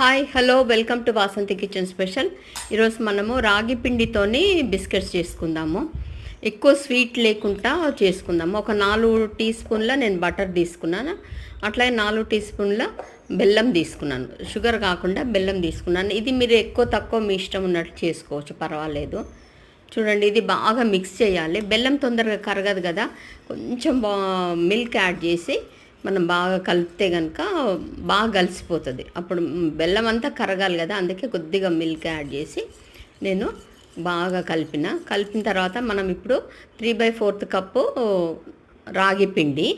Hi hello welcome to Vasanthi kitchen special ఈరోజు మనము రాగి పిండితోని బిస్కెట్స్ చేసుకుందాము. ఎక్కువ స్వీట్ లేకుండా చేసుకుందాము. ఒక నాలుగు టీ స్పూన్ల నేను బటర్ తీసుకున్నాను. అట్లాగే నాలుగు టీ స్పూన్ల బెల్లం తీసుకున్నాను. షుగర్ కాకుండా బెల్లం తీసుకున్నాను. ఇది మీరు ఎక్కువ తక్కువ మీ ఇష్టం ఉన్నట్టు చేసుకోవచ్చు పర్వాలేదు. చూడండి ఇది బాగా మిక్స్ చేయాలి. బెల్లం తొందరగా కరగదు కదా. కొంచెం మిల్క్ యాడ్ చేసి మనం బాగా కలిపితే కనుక బాగా కలిసిపోతుంది. అప్పుడు బెల్లం అంతా కరగాలి కదా అందుకే కొద్దిగా మిల్క్ యాడ్ చేసి నేను బాగా కలిపిన. కలిపిన తర్వాత మనం ఇప్పుడు త్రీ బై ఫోర్త్ కప్పు రాగి పిండి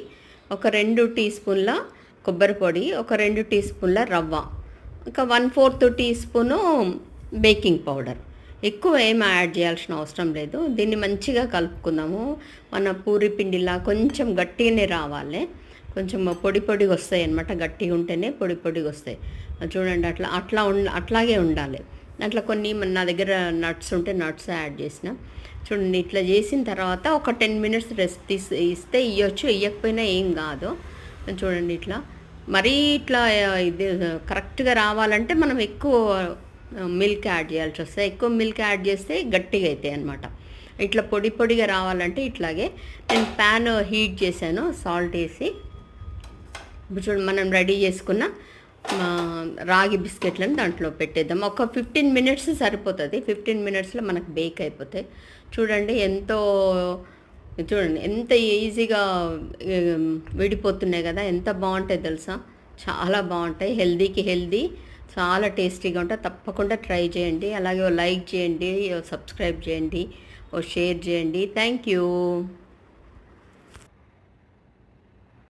ఒక రెండు టీ స్పూన్ల కొబ్బరి పొడి ఒక రెండు టీ స్పూన్ల రవ్వ ఇంకా one fourth teaspoon baking powder. ఎక్కువ ఏం యాడ్ చేయాల్సిన అవసరం లేదు. దీన్ని మంచిగా కలుపుకుందాము. మన పూరి పిండిలా కొంచెం గట్టిగానే రావాలి. కొంచెం పొడి పొడిగా వస్తాయి అనమాట గట్టిగా ఉంటేనే పొడి పొడిగా వస్తాయి. చూడండి అట్లా అట్లా ఉండ అట్లాగే ఉండాలి. అట్లా కొన్ని నా దగ్గర నట్స్ ఉంటే నట్స్ యాడ్ చేసిన. చూడండి ఇట్లా చేసిన తర్వాత ఒక టెన్ మినిట్స్ రెస్ట్ తీసి ఇస్తే ఇవ్వచ్చు ఇవ్వకపోయినా ఏం కాదు. చూడండి ఇట్లా. మరీ ఇట్లా ఇది కరెక్ట్గా రావాలంటే మనం ఎక్కువ మిల్క్ యాడ్ చేయాల్సి వస్తుంది ఎక్కువ మిల్క్ యాడ్ చేస్తే గట్టిగా అవుతాయి అనమాట ఇట్లా పొడి పొడిగా రావాలంటే ఇట్లాగే. నేను ప్యాన్ హీట్ చేశాను సాల్ట్ వేసి. ఇప్పుడు చూడండి మనం రెడీ చేసుకున్న రాగి బిస్కెట్లను దాంట్లో పెట్టేద్దాం. ఒక ఫిఫ్టీన్ మినిట్స్ సరిపోతుంది. ఫిఫ్టీన్ మినిట్స్లో మనకు బేక్ అయిపోతాయి. చూడండి ఎంతో చూడండి ఎంత ఈజీగా విడిపోతున్నాయి కదా. ఎంత బాగుంటాయి తెలుసా? చాలా బాగుంటాయి. హెల్దీకి హెల్దీ చాలా టేస్టీగా ఉంటాయి. తప్పకుండా ట్రై చేయండి. అలాగే ఓ లైక్ చేయండి సబ్స్క్రైబ్ చేయండి ఓ షేర్ చేయండి. Thank you.